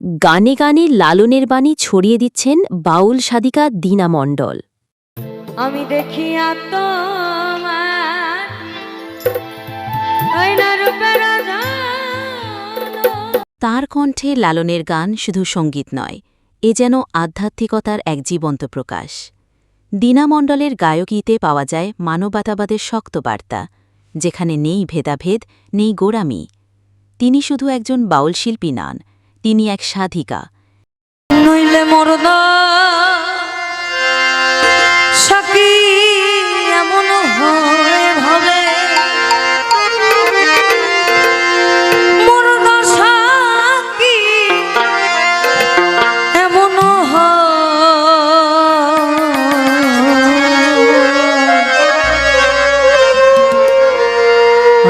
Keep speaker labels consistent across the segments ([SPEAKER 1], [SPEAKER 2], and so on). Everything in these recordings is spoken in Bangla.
[SPEAKER 1] গানে গানে লালনের বাণী ছড়িয়ে দিচ্ছেন বাউল সাদিকা দীনা মণ্ডল।
[SPEAKER 2] আমি দেখি।
[SPEAKER 1] তার কণ্ঠে লালনের গান শুধু সংগীত নয় এ যেন আধ্যাত্মিকতার এক জীবন্ত প্রকাশ। দীনা মণ্ডলের গায়কীতে পাওয়া যায় মানবতাবাদের শক্ত বার্তা যেখানে নেই ভেদাভেদ নেই গোড়ামি। তিনি শুধু একজন বাউল শিল্পী নন তিনি এক সাধিকা।
[SPEAKER 2] নইলে মরদ এমন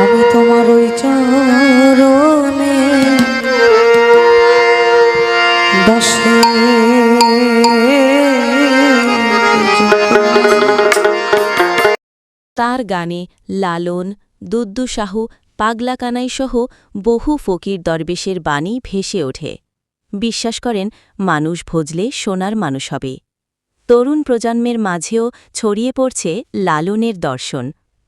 [SPEAKER 2] আমি তোমার ওই চরণে দশে।
[SPEAKER 1] তার গানে লালন দুদ্দু সাহু পাগলা কানাই সহ বহু ফকির দরবেশের বাণী ভেসে ওঠে। বিশ্বাস করেন, মানুষ ভজলে সোনার মানুষ হবে। তরুণ প্রজন্মের মাঝেও ছড়িয়ে পড়ছে লালনের দর্শন,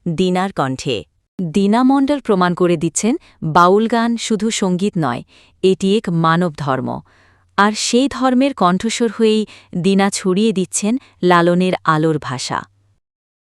[SPEAKER 1] দিনার কণ্ঠে। দীনা মণ্ডল প্রমাণ করে দিচ্ছেন, বাউল গান শুধু সংগীত নয়, এটি এক মানব ধর্ম আর সেই ধর্মের কণ্ঠস্বর হয়েই দিনা ছড়িয়ে দিচ্ছেন লালনের আলোর ভাষা।